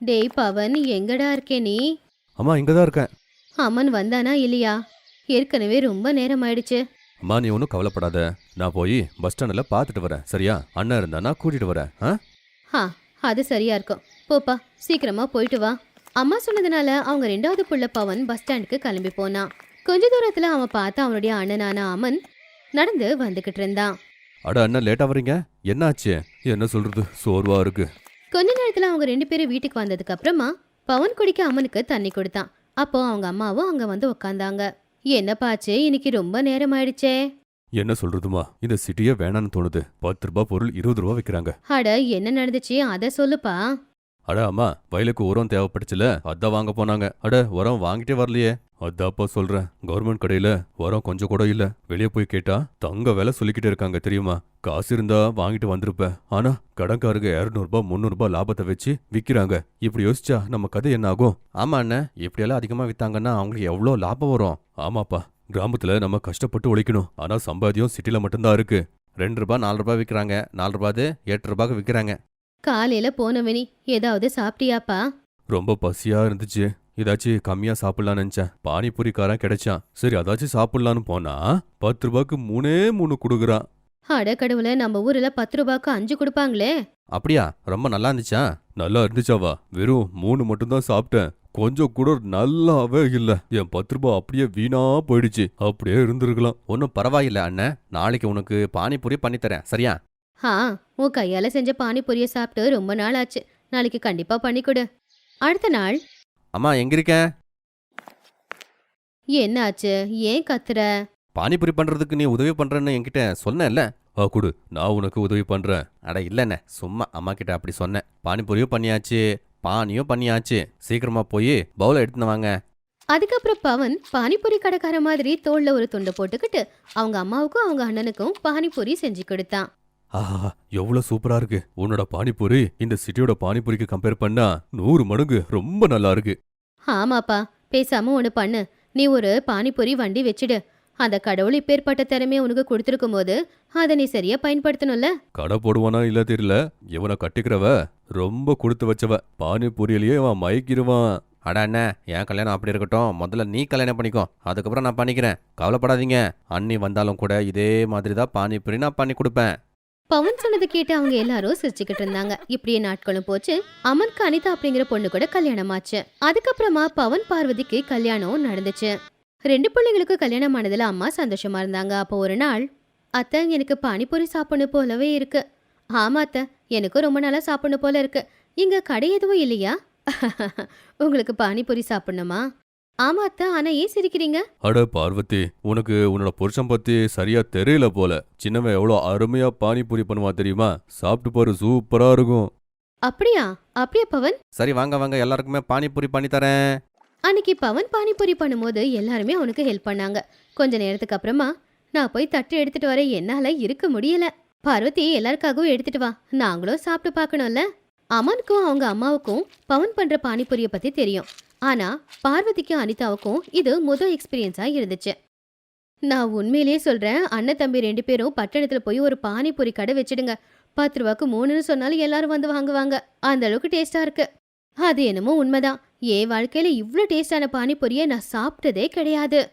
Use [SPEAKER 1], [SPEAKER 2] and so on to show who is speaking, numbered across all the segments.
[SPEAKER 1] டேய் பவன் எங்கடா இருக்கே நீ?
[SPEAKER 2] அம்மா இங்கே தான் இருக்கேன்.
[SPEAKER 1] அம்மன் வந்தானா இல்லையா? ஏற்கனவே ரொம்ப நேரம் ஆயிடுச்சு.
[SPEAKER 2] அம்மா நீ ஒன்றும் கவலைப்படாத. நான் போய் பஸ் ஸ்டாண்டில் பார்த்துட்டு வரேன். சரியா? அண்ணன் இருந்தா கூட்டிட்டு வரேன். ஆ?
[SPEAKER 1] ஹா அது சரியா இருக்கும். போப்பா சீக்கிரமா போயிட்டு வா. அம்மா சொன்னதுனால அவங்க ரெண்டாவது புள்ள பவன் பஸ் ஸ்டாண்டுக்கு கிளம்பி போனான் கொஞ்ச தூரத்துல அவன் பார்த்து அவனுடைய அண்ணனான அமன் நடந்து வந்துகிட்டு இருந்தான்.
[SPEAKER 2] அட அண்ணன் லேட்டாக வரீங்க என்ன ஆச்சு என்ன சொல்றது? சோர்வா இருக்கு.
[SPEAKER 1] கொஞ்ச நேரத்துல அவங்க ரெண்டு பேரும் வீட்டுக்கு வந்ததுக்கு அப்புறமா பவன் குடிக்க அம்மனுக்கு தண்ணி கொடுத்தான். அப்போ அவங்க அம்மாவும் அங்க வந்து உக்காந்தாங்க. என்னப்பாச்சு இன்னைக்கு ரொம்ப நேரம் ஆயிடுச்சே.
[SPEAKER 2] என்ன சொல்றதுமா? இந்த சிட்டியே வேணான்னு தோணுது. பத்து ரூபாய் பொருள் இருபது ரூபா விற்கிறாங்க
[SPEAKER 1] அட என்ன நடந்துச்சு? அத சொல்லுப்பா.
[SPEAKER 2] அட அம்மா வயலுக்கு உரம் தேவைப்பட்டுச்சுல அதான் வாங்க போனாங்க. அட உரம் வாங்கிட்டே வரலையே. அதாப்பா சொல்றேன் கவர்மெண்ட் கடையில உரம் கொஞ்சம் கூட இல்ல. வெளியே போய் கேட்டா தங்க விலை சொல்லிக்கிட்டே இருக்காங்க தெரியுமா? காசு இருந்தா வாங்கிட்டு வந்திருப்பேன் ஆனா கடன்காரங்க இரநூறுபா முந்நூறுபா லாபத்தை வச்சு விக்கிறாங்க. இப்படி யோசிச்சா நம்ம கதை என்ன ஆகும்? ஆமா அண்ணன் இப்படியெல்லாம் அதிகமா வித்தாங்கன்னா அவங்களுக்கு எவ்வளோ லாபம் வரும்? ஆமாப்பா கிராமத்துல நம்ம கஷ்டப்பட்டு உழைக்கணும். ஆனா சம்பாதியம் சிட்டில மட்டும்தான் இருக்கு. ரெண்டு ரூபாய் நாலு ரூபாய் விற்கிறாங்க நாலு ரூபாது எட்டு ரூபாய்க்கு விற்கிறாங்க
[SPEAKER 1] காலையில போனவனி ஏதாவது சாப்பிட்டியாப்பா?
[SPEAKER 2] ரொம்ப பசியா இருந்துச்சு. ஏதாச்சும் கம்மியா சாப்பிடலாம்னு நினைச்சேன். பானிபூரிக்காரன் கிடைச்சான். சரி அதாச்சும் சாப்பிடலான்னு போனா பத்து ரூபாய்க்கு மூணே மூணு கொடுக்குறான்.
[SPEAKER 1] அட கடவுள நம்ம ஊர்ல பத்து ரூபாய்க்கு அஞ்சு கொடுப்பாங்களே.
[SPEAKER 2] அப்படியா? ரொம்ப நல்லா இருந்துச்சா? நல்லா இருந்துச்சாவா? வெறும் மூணு மட்டும்தான் சாப்பிட்டேன். கொஞ்சம் கூட நல்லாவே இல்ல. என் பத்து ரூபாய் அப்படியே வீணா போயிடுச்சு. அப்படியே இருந்திருக்கலாம். ஒன்னும் பரவாயில்ல அண்ணன் நாளைக்கு உனக்கு பானிபூரி பண்ணி தரேன் சரியா?
[SPEAKER 1] ஆ உன் கையால செஞ்ச பானிபூரிய சாப்பிட்டு ரொம்ப நாள் ஆச்சு நாளைக்கு கண்டிப்பா பண்ணி கொடு அடுத்த நாள்.
[SPEAKER 2] அம்மா எங்க இருக்க
[SPEAKER 1] என்ன ஆச்சு ஏன் கத்துற?
[SPEAKER 2] பானிபூரி பண்றதுக்கு நீ உதவி பண்றேன்னு என்கிட்ட சொன்னேன்ல? ஆ குடு. நான் உனக்கு உதவி பண்றேன். அட இல்லண்ணே. சும்மா அம்மா கிட்ட அப்படி சொன்னேன். பானிபூரியும் பண்ணியாச்சு. பானியும் பண்ணியாச்சு. சீக்கிரமா போய் பவுல எடுத்துன்னு வாங்க.
[SPEAKER 1] அதுக்கப்புறம் பவன் பானிபூரி கடைக்கார மாதிரி தோல்ல ஒரு துண்டை போட்டுக்கிட்டு அவங்க அம்மாவுக்கும் அவங்க அண்ணனுக்கும் பானிபூரி செஞ்சு கொடுத்தான்.
[SPEAKER 2] ஆஹா எவ்வளவு சூப்பரா இருக்கு. உன்னோட பானிபூரி இந்த சிட்டியோட பானிபூரிக்கு கம்பேர் பண்ணா நூறு மடங்கு ரொம்ப நல்லா இருக்கு.
[SPEAKER 1] ஆமாப்பா பேசாம ஒண்ணு பண்ணு. நீ ஒரு பானிபூரி வண்டி வச்சிடு. அந்த கடவுள் இப்பேற்பட்ட திறமையை உனக்கு கொடுத்துருக்கும் போது அதை நீ சரியா பயன்படுத்தணும்ல?
[SPEAKER 2] கடை போடுவானா இல்ல தெரியல. இவனை கட்டிக்கிறவ ரொம்ப கொடுத்து வச்சவ. பானிபூரியிலேயே அவன் மயக்கிடுவான். அட அண்ணே என் கல்யாணம் அப்படி இருக்கட்டும். முதல்ல நீ கல்யாணம் பண்ணிக்கோ. அதுக்கப்புறம் நான் பண்ணிக்கிறேன். கவலைப்படாதீங்க. அண்ணி வந்தாலும் கூட இதே மாதிரி தான் பானிபூரி நான் பண்ணி கொடுப்பேன்.
[SPEAKER 1] பவன் சொன்னதை கேட்டு அவங்க எல்லாரும் சிரிச்சுக்கிட்டு இருந்தாங்க. இப்படியே நாட்களும் போச்சு. அமனுக்கு அனிதா அப்படிங்கிற பொண்ணு கூட கல்யாணம் ஆச்சு அதுக்கப்புறமா பவன் பார்வதிக்கு கல்யாணம் நடந்துச்சு. ரெண்டு பிள்ளைங்களுக்கு கல்யாணம் ஆனதுல அம்மா சந்தோஷமா இருந்தாங்க. அப்போ ஒரு நாள் அத்தை எனக்கு பானிபூரி சாப்பிடணும் போலவே இருக்கு. ஆமா அத்தை. எனக்கும் ரொம்ப நாளா சாப்பிடணும் போல இருக்கு. இங்க கடை எதுவும் இல்லையா? உங்களுக்கு பானிபூரி சாப்பிடணுமா? ஆமா அத்தை ஆனா ஏன் சிரிக்கிறீங்க?
[SPEAKER 2] அட பார்வதி உனக்கு உன்னோட புருஷன் பத்தி சரியா தெரியல போல. சின்னவன் எவ்வளோ அருமையா பானிபூரி பண்ணுவா தெரியுமா? சாப்பிட்டு பாரு சூப்பரா இருக்கும்.
[SPEAKER 1] அப்படியா? அப்படியா பவன்?
[SPEAKER 2] சரி வாங்க வாங்க. எல்லாருக்குமே பானிபூரி பண்ணி தரேன்.
[SPEAKER 1] அன்னைக்கு பவன் பானிபூரி பண்ணும்போது எல்லாருமே அவனுக்கு ஹெல்ப் பண்ணாங்க. கொஞ்ச நேரத்துக்கு அப்புறமா நான் போய் தட்டு எடுத்துட்டு வர என்னால இருக்க முடியல. பார்வதி எல்லாருக்காகவும் எடுத்துட்டு வா. நாங்களும் சாப்பிட்டு பார்க்கணும்ல. அமனுக்கும் அவங்க அம்மாவுக்கும் பவன் பண்ற பானிபூரிய பத்தி தெரியும். ஆனா பார்வதிக்கும் அனிதாவுக்கும் இது முதல் எக்ஸ்பீரியன்ஸா இருந்துச்சு. நான் உண்மையிலேயே சொல்றேன் அண்ணன் தம்பி ரெண்டு பேரும் பட்டணத்துல போய் ஒரு பானிபூரி கடை வச்சிடுங்க. பத்து ரூபாய்க்கு மூணுன்னு சொன்னாலும் எல்லாரும் வந்து வாங்குவாங்க. அந்த அளவுக்கு டேஸ்டா இருக்கு. அது என்னமோ உண்மைதான். என் வாழ்க்கையில இவ்வளோ டேஸ்டான பானிபூரியை நான் சாப்பிட்டதே கிடையாது.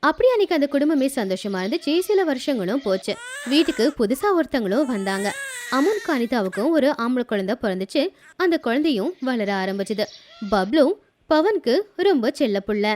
[SPEAKER 1] அப்படி அன்னைக்கு அந்த குடும்பமே சந்தோஷமா இருந்துச்சு. சில வருஷங்களும் போச்சு. வீட்டுக்கு புதுசா ஒருத்தங்களும் வந்தாங்க. அமுனுக்கு அனிதாவுக்கும் ஒரு ஆம்பளை குழந்தை பிறந்துச்சு. அந்த குழந்தையும் வளர ஆரம்பிச்சது. பப்ளு பவனுக்கு ரொம்ப செல்ல புள்ள.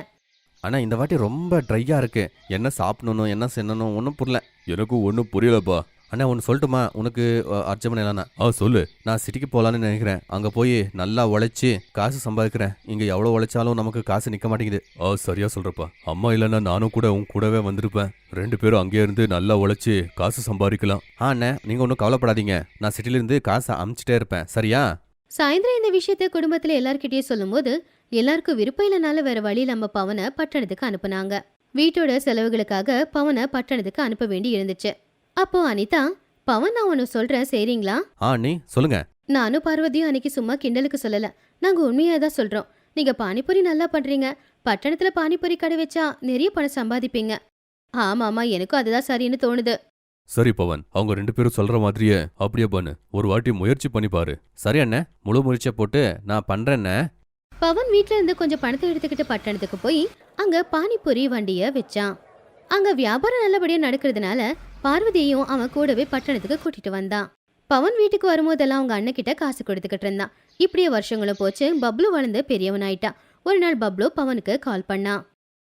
[SPEAKER 2] ஆனா இந்த வாட்டி ரொம்ப ட்ரையா இருக்கு. என்ன சாப்பிடணும் என்ன செய்யணும் ஒன்றும் புரியல. எனக்கும் ஒன்றும் புரியலப்பா. அண்ணா ஒன்று சொல்லட்டுமா? உனக்கு அர்ச்சமன் இல்லைண்ணா ஆ சொல்லு. நான் சிட்டிக்கு போகலான்னு நினைக்கிறேன். அங்கே போய் நல்லா உழைச்சி காசு சம்பாதிக்கிறேன். இங்கே எவ்வளோ உழைச்சாலும் நமக்கு காசு நிற்க மாட்டேங்குது. ஆ சரியா சொல்கிறப்பா அம்மா இல்லைன்னா நானும் கூட உன் கூடவே வந்திருப்பேன். ரெண்டு பேரும் அங்கேயே இருந்து நல்லா உழைச்சி காசு சம்பாதிக்கலாம். ஆ அண்ணே நீங்கள் ஒன்றும் கவலைப்படாதீங்க. நான் சிட்டிலேருந்து காசை அமுச்சிட்டே இருப்பேன். சரியா?
[SPEAKER 1] சாயந்தரம் இந்த விஷயத்த குடும்பத்துல எல்லார்கிட்டயும் சொல்லும்போது எல்லாருக்கும் விருப்பம் இல்லைனால வேற வழி நம்ம பவனை பட்டணத்துக்கு அனுப்புனாங்க. வீட்டோட செலவுகளுக்காக பவனை பட்டணத்துக்கு அனுப்ப வேண்டி இருந்துச்சு. அப்போ அனிதா பவன் நான் ஒன்னு சொல்றேன் சரிங்களா?
[SPEAKER 2] ஆ நீ சொல்லுங்க.
[SPEAKER 1] நானும் பார்வதியும் அன்னைக்கு சும்மா கிண்டலுக்கு சொல்லல. நாங்க உண்மையா தான் சொல்றோம். நீங்க பானிபூரி நல்லா பண்றீங்க. பட்டணத்துல பானிபூரி கடை வச்சா நிறைய பணம் சம்பாதிப்பீங்க. ஆமா ஆமா எனக்கும் அதுதான் சரின்னு தோணுது.
[SPEAKER 2] சரி பவன். அவங்க ரெண்டு பேரும் சொல்ற மாதிரியே அப்படியே பண்ணு. ஒரு வாட்டி முயற்சி பண்ணி பாரு. சரி அண்ணே. முழு முயற்சியை போட்டு நான் பண்றேன்னே
[SPEAKER 3] பவன் வீட்ல இருந்து கொஞ்சம் பணத்தை எடுத்துக்கிட்டு பட்டணத்துக்கு போய் அங்க பானிபூரி வண்டிய வச்சான். அங்க வியாபாரம் நல்லபடியா நடக்கிறதுனால பார்வதியையும் அவன் கூடவே பட்டணத்துக்கு கூட்டிட்டு வந்தான். பவன் வீட்டுக்கு வரும்போதெல்லாம் அவங்க அண்ணன் கிட்ட காசு கொடுத்துக்கிட்டு இருந்தான். இப்படியே வருஷங்களும் போச்சு. பப்ளு வளர்ந்து பெரியவனாயிட்டான் ஒரு நாள் பப்ளு பவனுக்கு கால் பண்ணான்.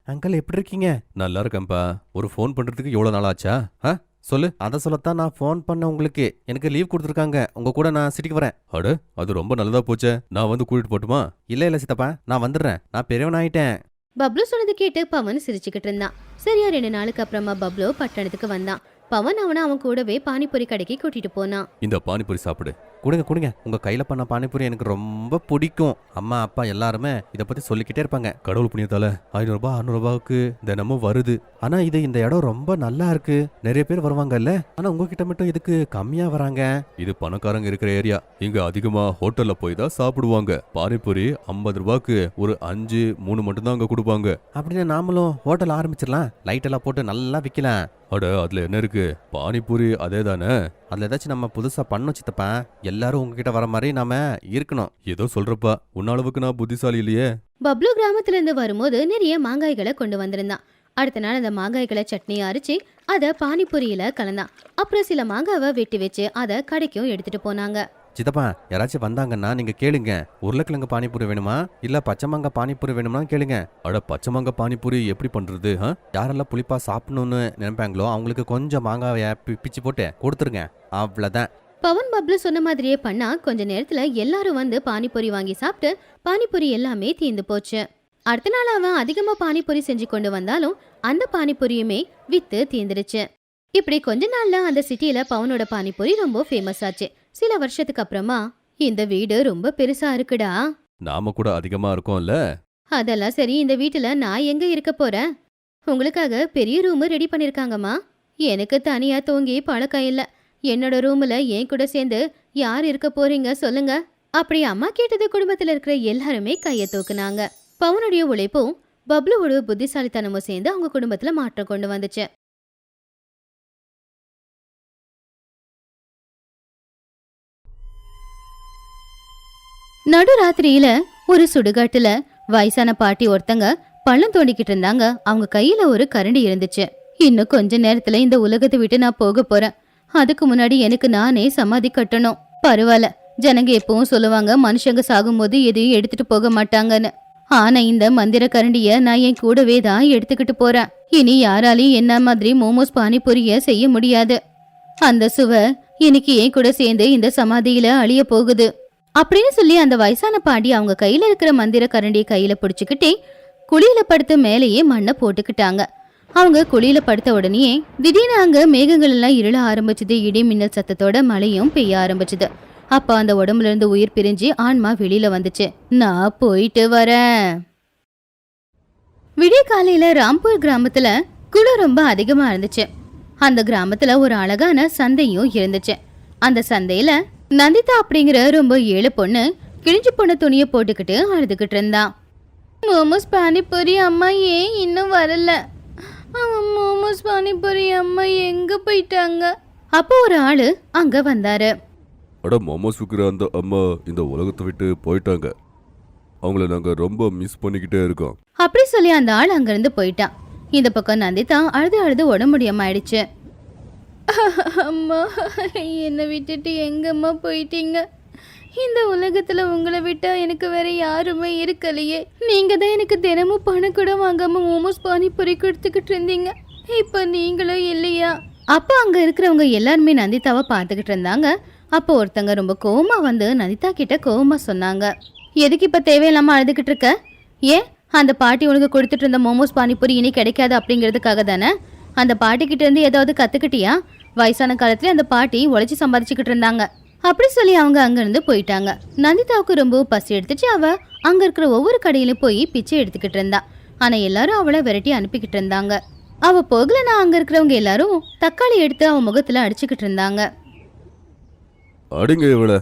[SPEAKER 4] அங்கிள் எப்படி இருக்கீங்க?
[SPEAKER 2] நல்லா இருக்கேன்ப்பா. ஒரு ஃபோன் பண்றதுக்கு எவ்வளவு நாள் ஆச்சா ஆ? சொல்லு.
[SPEAKER 4] அதை சொல்லத்தான் நான் ஃபோன் பண்ண உங்களுக்கு. எனக்கு லீவ் கொடுத்துருக்காங்க. உங்க கூட நான் சிட்டிக்கு வரேன்.
[SPEAKER 2] அட அது ரொம்ப நல்லதா போச்சே. நான் வந்து கூட்டிட்டு போட்டுமா?
[SPEAKER 4] இல்ல இல்ல சித்தப்பா. நான் வந்துடுறேன். நான் பெரியவன் ஆயிட்டேன்.
[SPEAKER 3] பப்ளு சொன்னது கேட்டு பவன் சிரிச்சுக்கிட்டு இருந்தான். சரியா ரெண்டு நாளுக்கு அப்புறமா பப்ளு பட்டணத்துக்கு வந்தான். பவன் அவனை அவன் கூடவே பானிபூரி கடைக்கு கூட்டிட்டு போனான்.
[SPEAKER 2] இந்த பானிபூரி சாப்பிடு.
[SPEAKER 4] கொடுங்க கொடுங்க. உங்க கையில பண்ண பானிபூரி எனக்கு ரொம்ப பிடிக்கும். அம்மா அப்பா எல்லாருமே இத பத்தி சொல்லிக்கிட்டே இருப்பாங்க.
[SPEAKER 2] கடவுள் புண்ணியத்தால ஐநூறுபா அறுநூறுபாவுக்கு தினமும் வருது.
[SPEAKER 4] ஆனா இது இந்த இடம் ரொம்ப நல்லா இருக்கு. நிறைய பேர் வருவாங்கல்ல. ஆனா உங்ககிட்ட மட்டும் இதுக்கு கம்மியா வராங்க?
[SPEAKER 2] இது பணக்காரங்க இருக்கிற ஏரியா. இங்க அதிகமா ஹோட்டல்ல போய் தான் சாப்பிடுவாங்க. பானிபூரி ஐம்பது ரூபாய்க்கு ஒரு அஞ்சு மூணு மட்டும்தான் அங்க கொடுப்பாங்க.
[SPEAKER 4] அப்படின்னு நாமளும் ஹோட்டல் ஆரம்பிச்சிடலாம். லைட் எல்லாம் போட்டு நல்லா விற்கலாம்.
[SPEAKER 2] அட அதுல என்ன இருக்கு? பானிபூரி அதே தானே
[SPEAKER 4] அதுல ஏதாச்சும் நம்ம புதுசா பண்ணோம் சித்தப்பா. எல்லாரும் உங்ககிட்ட வர மாதிரி நாம இருக்கணும்.
[SPEAKER 2] ஏதோ சொல்றப்பா உன்ன அளவுக்கு நான் புத்திசாலி இல்லையே.
[SPEAKER 3] பப்ளு கிராமத்துல இருந்து வரும்போது நிறைய மாங்காய்களை கொண்டு வந்திருந்தான். அடுத்த நாள் அந்த மாங்காய்களை சட்னி அரைச்சு அதை பானிபூரியில கலந்தான். அப்புறம் சில மாங்காவை வெட்டி வச்சு அதை கடைக்கும் எடுத்துட்டு போனாங்க.
[SPEAKER 4] சித்தப்பா யாராச்சும் வந்தாங்கன்னா நீங்க கேளுங்க. உருளைக்கிழங்கு பானிபூரி வேணுமா? இல்ல பச்சை மாங்காய் பானிபூரி வேணுமா கேளுங்க.
[SPEAKER 2] அட பச்சை மாங்காய் பானிபூரி எப்படி பண்றது?
[SPEAKER 4] யாரெல்லாம் புளிப்பா சாப்பிடணும்னு நினைப்பாங்களோ அவங்களுக்கு கொஞ்சம் மாங்காவை பிச்சு போட்டு கொடுத்துருங்க. அவ்வளவுதான்.
[SPEAKER 3] பவன் பப்ளு சொன்ன மாதிரியே பண்ணா கொஞ்ச நேரத்துல எல்லாரும் வந்து பானிபூரி வாங்கி சாப்பிட்டு பானிபூரி எல்லாமே தீந்து போச்சு. அடுத்த நாள் அவன் அதிகமா பானிபூரி செஞ்சு கொண்டு வந்தாலும் அந்த பானிபூரியுமே வித்து தீந்துருச்சு இப்படி கொஞ்ச நாள்ல அந்த சிட்டில பவனோட பானிபூரி ரொம்ப ஃபேமஸ் ஆச்சு. சில வருஷத்துக்கு அப்புறமா இந்த வீடு ரொம்ப பெருசா இருக்குடா.
[SPEAKER 2] நாம கூட அதிகமா இருக்கோம்ல?
[SPEAKER 3] அதெல்லாம் சரி இந்த வீட்டுல நான் எங்க இருக்க போறேன்? உங்களுக்காக பெரிய ரூம் ரெடி பண்ணிருக்காங்கம்மா. எனக்கு தனியா தூங்கி பழக்கம் இல்ல. என்னோட ரூம்ல என் கூட சேர்ந்து யார் இருக்க போறீங்க சொல்லுங்க. அப்படி அம்மா கேட்டது குடும்பத்துல இருக்கிற எல்லாருமே கைய தூக்குனாங்க. பவனுடைய உழைப்பும் பப்ளுவோட புத்திசாலித்தனமும் சேர்ந்து அவங்க குடும்பத்துல மாற்றம் கொண்டு வந்துச்சு. நடுராத்திரியில ஒரு சுடுகாட்டுல வயசான பாட்டி ஒருத்தங்க பள்ளம் தோண்டிக்கிட்டு இருந்தாங்க. அவங்க கையில ஒரு கரண்டி இருந்துச்சு. இன்னும் கொஞ்ச நேரத்துல இந்த உலகத்தை விட்டு நான் போக போறேன். அதுக்கு முன்னாடி எனக்கு நானே சமாதி கட்டணும். பரவாயில்ல. ஜனங்க எப்பவும் சொல்லுவாங்க மனுஷங்க சாகும்போது எதையும் எடுத்துட்டு போக மாட்டாங்கன்னு. ஆனா இந்த மந்திர கரண்டிய நான் என் கூடவே தான் எடுத்துக்கிட்டு போறேன். இனி யாராலையும் என்ன மாதிரி மோமோஸ் பானிபூரிய செய்ய முடியாது. அந்த சுவை இன்னைக்கு என் கூட சேர்ந்து இந்த சமாதியில அழிய போகுது. அப்படின்னு சொல்லி அந்த வயசான பாண்டி அவங்க கையில இருக்கிற மந்திர கரண்டியை கையில பிடிச்சுக்கிட்டே குழியில படுத்து மேலேயே மண்ணை போட்டுக்கிட்டாங்க. அவங்க குழியில படுத்த உடனே திடீர்னு அங்க மேகங்கள் எல்லாம் இருள ஆரம்பிச்சது இடி மின்னல் சத்தத்தோட மழையும் பெய்ய ஆரம்பிச்சது. அப்ப அந்த உடம்புல இருந்து உயிர் பிரிஞ்சு ஆன்மா வெளியில வந்துச்சு. நான் போயிட்டு வரேன். விடிய காலையில ராம்பூர் கிராமத்துல குளிர் ரொம்ப அதிகமா இருந்துச்சு. அந்த கிராமத்துல ஒரு அழகான சந்தையும் இருந்துச்சு. அந்த சந்தையில நந்திதா அப்படிங்கிற ரொம்ப ஏழு பொண்ணு கிழிஞ்சு போன துணியை போட்டுக்கிட்டு அழுதுகிட்டு இருந்தான் மோமோஸ் பானிபூரி அம்மா ஏன் இன்னும் வரல? அவன் மோமோஸ் பானிபூரி அம்மா எங்க போயிட்டாங்க? அப்போ ஒரு ஆளு அங்க வந்தாரு.
[SPEAKER 2] அட மோமோஸ் விற்கிற அந்த அம்மா இந்த உலகத்தை விட்டு போயிட்டாங்க. அவங்கள நாங்க ரொம்ப மிஸ் பண்ணிக்கிட்டே இருக்கோம்.
[SPEAKER 3] அப்படி சொல்லி அந்த ஆள் அங்கிருந்து போயிட்டான். இந்த பக்கம் நந்திதா அழுது அழுது உடம்பு முடியாம ஆயிடுச்சு. அம்மா என்னை விட்டுட்டு எங்கம்மா போயிட்டீங்க? இந்த உலகத்தில் உங்களை விட்டால் எனக்கு வேற யாருமே இருக்கலையே. நீங்கள் தான் எனக்கு தினமும் பணம் கூட வாங்காமல் மோமோஸ் பானிபூரி கொடுத்துக்கிட்டு இருந்தீங்க. இப்போ நீங்களும் இல்லையா? அப்போ அங்கே இருக்கிறவங்க எல்லாருமே நந்திதாவை பார்த்துக்கிட்டு இருந்தாங்க. அப்போ ஒருத்தங்க ரொம்ப கோவமாக வந்து நந்திதா கிட்ட கோவமாக சொன்னாங்க. எதுக்கு இப்போ தேவையில்லாமல் அழுதுகிட்டு இருக்க? ஏன்? அந்த பாட்டி உனக்கு கொடுத்துட்டு இருந்த மோமோஸ் பானிபூரி இனி கிடைக்காது அப்படிங்கிறதுக்காக தானே? அந்த பாட்டி கிட்ட இருந்து ஏதாவது கற்றுக்கிட்டியா வயசான காலத்துல அந்த பாட்டி உழைச்சி சம்பாதிச்சுக்கிட்டு இருந்தாங்க. அப்படி சொல்லி அவங்க அங்கிருந்து போயிட்டாங்க. நந்திதாவுக்கு ரொம்ப பசி எடுத்துச்சு. அவ அங்க இருக்கிற ஒவ்வொரு கடையிலும் போய் பிச்சை எடுத்துக்கிட்டு இருந்தா. ஆனா எல்லாரும் அவளை விரட்டி அனுப்பிக்கிட்டு இருந்தாங்க. அவ போகலன்னா அங்க இருக்கிறவங்க எல்லாரும் தக்காளி எடுத்து அவ முகத்துல அடிச்சுக்கிட்டு இருந்தாங்க.
[SPEAKER 2] அடிங்க இவள.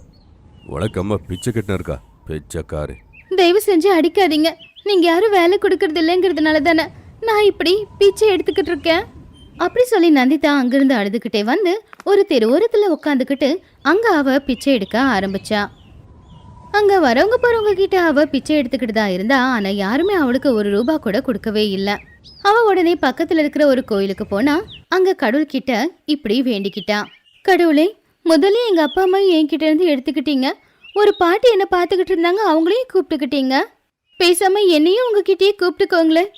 [SPEAKER 2] உனக்கு அம்மா பிச்சை கட்டின இருக்கா? பிச்சைக்காரு.
[SPEAKER 3] தயவு செஞ்சு அடிக்காதீங்க. நீங்க யாரும் வேலை கொடுக்கறது இல்லைங்கிறதுனால தானே நான் இப்படி பிச்சை எடுத்துக்கிட்டு இருக்கேன். அப்படி சொல்லி நந்திதா அங்கிருந்து அழுதுகிட்டே வந்து ஒரு தெருவோரத்துல உட்காந்துக்கிட்டு அங்க அவ பிச்சை எடுக்க ஆரம்பிச்சா. அங்க வரவங்க போறவங்க கிட்ட அவ பிச்சை எடுத்துக்கிட்டு தான் இருந்தா ஆனா யாருமே அவளுக்கு ஒரு ரூபா கூட கொடுக்கவே இல்லை. அவ உடனே பக்கத்துல இருக்கிற ஒரு கோயிலுக்கு போனா அங்க கடவுள் கிட்ட இப்படி வேண்டிக்கிட்டா. கடவுளே முதல்ல எங்க அப்பா அம்மா என்கிட்ட இருந்து எடுத்துக்கிட்டீங்க. ஒரு பாட்டி என்ன பார்த்துக்கிட்டு இருந்தாங்க அவங்களையும் கூப்பிட்டுக்கிட்டீங்க. பேசாம என்னையும் உங்ககிட்டயே கூப்பிட்டுக்கோங்களேன்.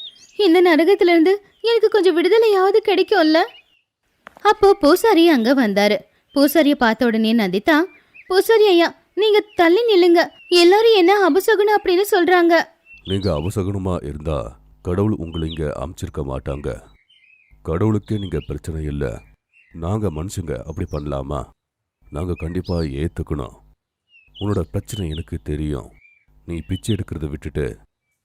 [SPEAKER 3] இந்த நரகத்துல இருந்து எனக்கு கொஞ்சம் விடுதலையாவது கிடைக்கும்ல? அப்போ பூசாரி அங்க வந்தாரு. பூசாரிய பார்த்த உடனே நந்திதா பூசாரி ஐயா நீங்க தள்ளி நில்லுங்க. எல்லாரும் என்ன அபசகுனம் அப்படின்னு சொல்றாங்க?
[SPEAKER 2] நீங்க அபசகுணமா இருந்தா கடவுள் உங்களை இங்க அமைச்சிருக்க மாட்டாங்க. கடவுளுக்கே நீங்க பிரச்சனை இல்ல. நாங்க மனுஷங்க அப்படி பண்ணலாமா? நாங்க கண்டிப்பா ஏத்துக்கணும். உன்னோட பிரச்சனை எனக்கு தெரியும். நீ பிச்சை எடுக்கிறத விட்டுட்டு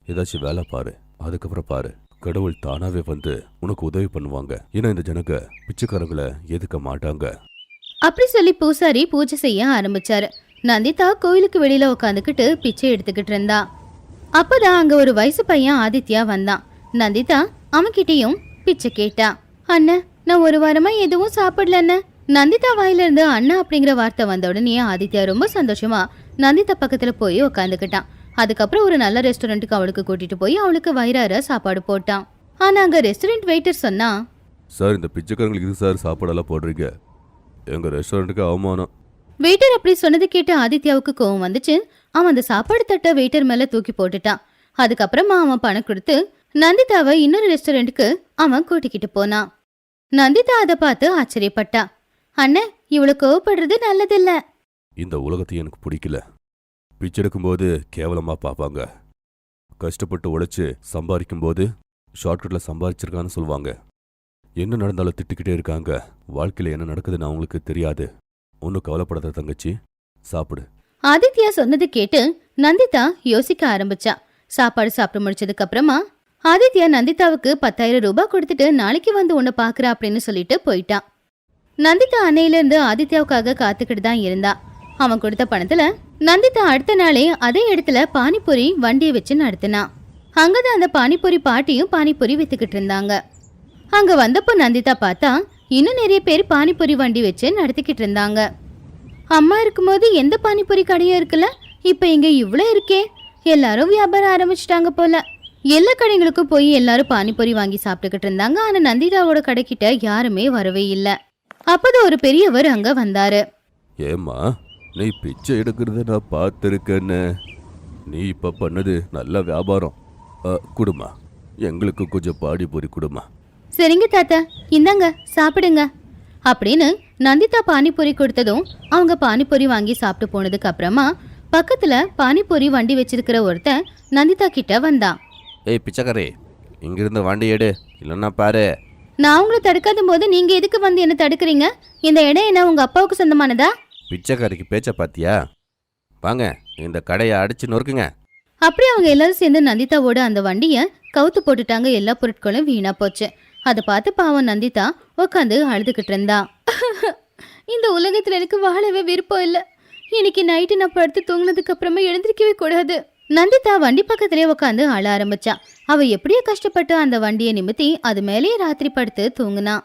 [SPEAKER 2] ஏதாச்சும் வேலை பாரு. அதுக்கப்புறம் பாரு. கடவுள் தானாவே வந்து உனக்கு உதவி பண்ணுவாங்க. ஏன்னா இந்த ஜனங்க பிச்சைக்காரங்களை எதுக்க மாட்டாங்க.
[SPEAKER 3] அப்படி சொல்லி பூசாரி பூஜை செய்ய ஆரம்பிச்சாரு. நந்திதா கோயிலுக்கு வெளியில உட்காந்துக்கிட்டு பிச்சை எடுத்துக்கிட்டு இருந்தா. அப்பதான் அங்க ஒரு வயசு பையன் ஆதித்யா வந்தான். நந்திதா அவன்கிட்டயும் பிச்சை கேட்டா. அண்ணன் நான் ஒரு வாரமா எதுவும் சாப்பிடல அண்ணன் நந்திதா வாயில இருந்து அண்ணா அப்படிங்கிற வார்த்தை வந்த உடனே ஆதித்யா ரொம்ப சந்தோஷமா நந்திதா பக்கத்துல போய் உட்காந்துக்கிட்டான் அதுக்கப்புறம் ஒரு நல்ல ரெஸ்டாரண்ட்டுக்கு அவளுக்கு கூட்டிட்டு போய் அவளுக்கு வயிறார சாப்பாடு போட்டான். ஆனா அங்க ரெஸ்டாரண்ட் வெயிட்டர் சொன்னா
[SPEAKER 2] சார் இந்த பிச்சைக்காரங்களுக்கு இது சார் சாப்பாடெல்லாம் போடுறீங்க. எங்க ரெஸ்டாரண்ட்டுக்கு அவமானம்.
[SPEAKER 3] வெயிட்டர் அப்படி சொன்னது கேட்டு ஆதித்யாவுக்கு கோவம் வந்துச்சு. அவன் அந்த சாப்பாடு தட்டை வெயிட்டர் மேல தூக்கி போட்டுட்டான். அதுக்கப்புறமா அவன் பணம் கொடுத்து நந்திதாவை இன்னொரு ரெஸ்டாரண்ட்டுக்கு அவன் கூட்டிக்கிட்டு போனான். நந்திதா அதை பார்த்து ஆச்சரியப்பட்டா. அண்ணே இவ்வளவு கோவப்படுறது நல்லதில்ல.
[SPEAKER 2] இந்த உலகத்தை எனக்கு பிடிக்கல. பிச்சை எடுக்கும்போது பார்ப்பாங்க. கஷ்டப்பட்டு உழைச்சி சம்பாதிக்கும்போது ஷார்ட்கட்டில் சம்பாதிச்சிருக்கான்னு சொல்லுவாங்க என்ன நடந்தாலும் திட்டிக்கிட்டே இருக்காங்க. வாழ்க்கையில் என்ன நடக்குதுன்னு அவங்களுக்கு தெரியாது. ஒன்றும் கவலைப்படாத தங்கச்சி. சாப்பிடு.
[SPEAKER 3] ஆதித்யா சொன்னது கேட்டு நந்திதா யோசிக்க ஆரம்பிச்சா. சாப்பாடு சாப்பிட்டு முடிச்சதுக்கு அப்புறமா ஆதித்யா நந்திதாவுக்கு பத்தாயிரம் ரூபாய் கொடுத்துட்டு நாளைக்கு வந்து உன்னை பாக்குறா அப்படின்னு சொல்லிட்டு போயிட்டான் நந்திதா அன்னையில இருந்து ஆதித்யாவுக்காக காத்துக்கிட்டு தான் இருந்தா. அவன் கொடுத்த பணத்துல நந்திதா அடுத்த நாளே அதே இடத்துல பானிபூரி வண்டியை வச்சு நடத்தினான் அங்கதான் அந்த பானிபூரி பாட்டியும் பானிபூரி வித்துக்கிட்டு இருந்தாங்க. அங்க வந்தப்போ நந்திதா பார்த்தா இன்னும் நிறைய பேர் பானிபூரி வண்டி வச்சு நடத்திக்கிட்டு இருந்தாங்க. அம்மா இருக்கும்போது எந்த பானிபூரி கடையும் இருக்குல்ல? இப்போ இங்க இவ்வளோ இருக்கே. எல்லாரும் வியாபாரம் ஆரம்பிச்சிட்டாங்க போல. எல்லா கடைகளுக்கும் போய் எல்லாரும் பானிபூரி வாங்கி சாப்பிட்டுக்கிட்டு இருந்தாங்க. ஆனா நந்திதாவோட கடைக்கிட்ட யாருமே வரவே இல்லை. அப்போதான் ஒரு பெரியவர் அங்க வந்தாரு.
[SPEAKER 2] ஏமா நீ பிச்சை எடுக்கிறத நான் பார்த்துருக்கேன்னு. நீ இப்ப பண்ணது நல்ல வியாபாரம். குடுமா. எங்களுக்கு கொஞ்சம் பாடிபூரி குடுமா.
[SPEAKER 3] சரிங்க தாத்தா. இந்தாங்க சாப்பிடுங்க. அப்படின்னு நந்திதா பானிபூரி கொடுத்ததும் அவங்க பானிபூரி வாங்கி சாப்பிட்டு போனதுக்கு அப்புறமா பக்கத்துல பானிபூரி வண்டி வச்சிருக்கிற ஒருத்தன் நந்திதா கிட்ட வந்தான்.
[SPEAKER 4] ஏய் பிச்சைக்காரே இங்கிருந்து வண்டி எடு இல்லைன்னா பாரு.
[SPEAKER 3] நான் உங்களை தடுக்காத போது நீங்க எதுக்கு வந்து என்ன தடுக்கிறீங்க? இந்த இடம் என்ன உங்க அப்பாவுக்கு சொந்தமானதா?
[SPEAKER 4] பிச்சைக்காரிக்கு பேச்ச பாத்தியா? வாங்க இந்த கடையை அடிச்சு நொறுக்குங்க.
[SPEAKER 3] அப்படி அவங்க எல்லாரும் சேர்ந்து நந்திதாவோட அந்த வண்டிய கவுத்து போட்டுட்டாங்க. எல்லா பொருட்களும் வீணா போச்சு. அதை பார்த்து பாவம் நந்திதா உட்காந்து அழுதுகிட்டு இருந்தா. இந்த உலகத்துல எனக்கு வாழவே விருப்பம் இல்ல. இன்னைக்கு நைட்டு நான் படுத்து தூங்கினதுக்கு அப்புறமா எழுந்திருக்கவே கூடாது. நந்திதா வண்டி பக்கத்திலே உட்காந்து அழ ஆரம்பிச்சா. அவ எப்படியோ கஷ்டப்பட்டு அந்த வண்டியை நிமித்தி அது மேலேயே ராத்திரி படுத்து தூங்குனா.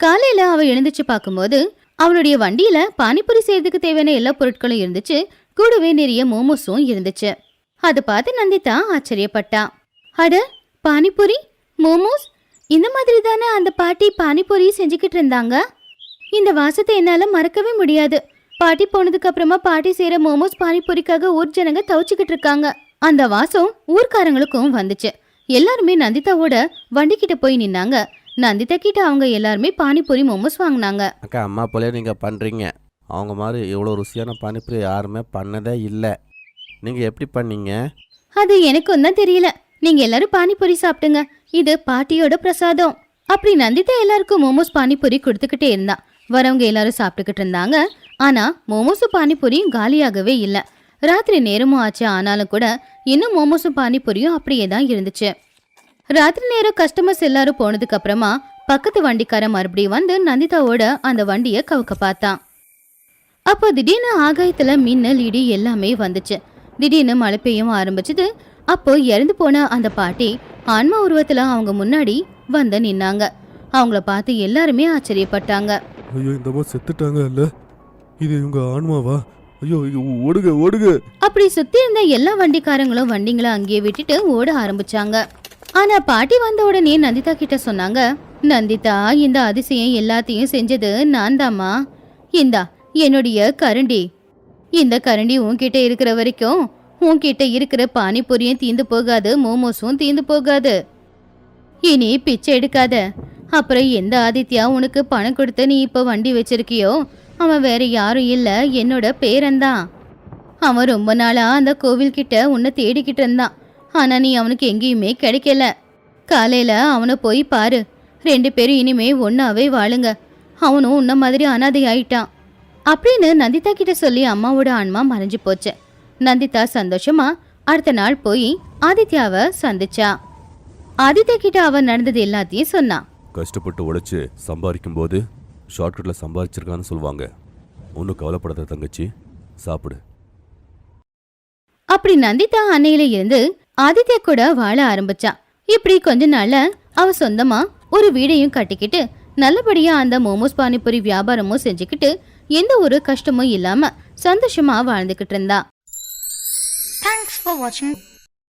[SPEAKER 3] காலையில அவ எழுந்துச்சு பார்க்கும்போது அவனுடைய வண்டியில பானிபூரி செய்யறதுக்கு தேவையான எல்லா பொருட்களும் இருந்துச்சு. கூடவே நிறைய மோமோஸும் இருந்துச்சு. அதை பார்த்து நந்திதா ஆச்சரியப்பட்டா. அட பானிபூரி? மோமோஸ்? இந்த மாதிரி தானே அந்த பாட்டி பானிபூரி செஞ்சுக்கிட்டு இருந்தாங்க? இந்த வாசத்தை என்னால மறக்கவே முடியாது. பாட்டி போனதுக்கு அப்புறமா பாட்டி செய்யற மோமோஸ் பானிபூரிக்காக ஊர் ஜனங்க தவிச்சுக்கிட்டு இருக்காங்க. அந்த வாசம் ஊர்க்காரங்களுக்கும் வந்துச்சு. எல்லாருமே நந்திதாவோட வண்டிக்கிட்ட போய் நின்னாங்க. நந்திதா கிட்ட அவங்க எல்லாருமே பானிபூரி மோமோஸ் வாங்கினாங்க.
[SPEAKER 4] அக்கா அம்மா போலே நீங்கள் பண்ணுறீங்க அவங்க மாதிரி இவ்வளோ ருசியான பானிபூரி யாருமே பண்ணதே இல்லை. நீங்கள் எப்படி பண்ணீங்க?
[SPEAKER 3] அது எனக்கும் தான் தெரியல. நீங்க எல்லாரும் பானிபூரி சாப்பிடுங்க. இது பாட்டியோட பிரசாதம். அப்படி நந்திதா எல்லாருக்கும் மோமோஸ் பானிபூரி கொடுத்துக்கிட்டே இருந்தா. வரவங்க எல்லாரும் சாப்பிட்டுக்கிட்டு இருந்தாங்க. ஆனா மோமோஸும் பானிபூரியும் காலியாகவே இல்ல. ராத்திரி நேரமும் ஆச்சு. ஆனாலும் கூட இன்னும் மோமோஸும் பானிபூரியும் அப்படியே தான் இருந்துச்சு. ராத்திரி நேரம் கஸ்டமர்ஸ் எல்லாரும் போனதுக்கு அப்புறமா பக்கத்து வண்டிக்காரன் மறுபடியும் வந்து நந்திதாவோட அந்த வண்டியை கவுக்க பார்த்தான். அப்போ திடீர்னு ஆகாயத்துல மின்னல் இடி எல்லாமே வந்துச்சு. திடீர்னு மழை பெய்யவும் ஆரம்பிச்சது. அப்போ இறந்து போன அந்த பாட்டி ஆன்மா உருவத்துல அவங்க முன்னாடி வந்து நின்னாங்க. அவங்கள பார்த்து எல்லாருமே ஆச்சரியப்பட்டாங்க.
[SPEAKER 2] ஐயோ இந்த அம்மா செத்துட்டாங்க இல்ல? இது இவங்க ஆன்மாவா? ஐயோ ஓடுக ஓடுக
[SPEAKER 3] அப்படி சுத்தி இருந்த எல்லா வண்டிக்காரங்களும் வண்டிங்களை அங்கேயே விட்டுட்டு ஓட ஆரம்பிச்சாங்க. ஆனா பாட்டி வந்த உடனே நந்திதா கிட்ட சொன்னாங்க நந்திதா இந்த அதிசயம் எல்லாத்தையும் செஞ்சது நான் தாம்மா இந்தா என்னுடைய கரண்டி. இந்த கரண்டி உன்கிட்ட இருக்கிற வரைக்கும் உன்கிட்ட இருக்கிற பானிபூரியும் தீந்து போகாது மோமோஸும் தீந்து போகாது. இனி பிச்சை எடுக்காத. அப்புறம் எந்த ஆதித்யா உனக்கு பணம் கொடுத்து நீ இப்போ வண்டி வச்சிருக்கியோ அவன் வேற யாரும் இல்ல என்னோட பேரன்தான். அவன் ரொம்ப நாளா அந்த கோவில்கிட்ட உன்னை தேடிக்கிட்டு இருந்தான். ஆனா நீ அவனுக்கு எங்கேயுமே கிடைக்கல. காலையில அவனை போய் பாரு. ரெண்டு பேரும் இனிமே ஒன்னாவே வாழுங்க. அவனும் உன்ன மாதிரி அனாதை ஆயிட்டான். அப்படின்னு நந்திதா கிட்ட சொல்லி அம்மாவோட ஆன்மா மறைஞ்சு போச்சு. நந்திதா சந்தோஷமா அடுத்த நாள் போய் ஆதித்யாவை சந்திச்சா. ஆதித்யா கிட்ட அவன் நடந்தது எல்லாத்தையும் சொன்னான்
[SPEAKER 2] கஷ்டப்பட்டு உழைச்சு சம்பாதிக்கும் போது ஷார்ட்கட்ல சம்பாதிச்சிருக்கான்னு சொல்லுவாங்க. ஒன்றும் கவலைப்படாத தங்கச்சி. சாப்பிடு.
[SPEAKER 3] அப்படி நந்திதா அன்னையில இருந்து ஆதித்யா கூட வாழ ஆரம்பிச்சா இப்படி கொஞ்ச நாள்ல அவ சொந்தமா ஒரு வீடையும் கட்டிக்கிட்டு நல்லபடியா அந்த மோமோஸ் பானிபூரி வியாபாரமும் செஞ்சுக்கிட்டு எந்த ஒரு கஷ்டமும் இல்லாம சந்தோஷமா வாழ்ந்துகிட்டு இருந்தா
[SPEAKER 5] Thanks for watching.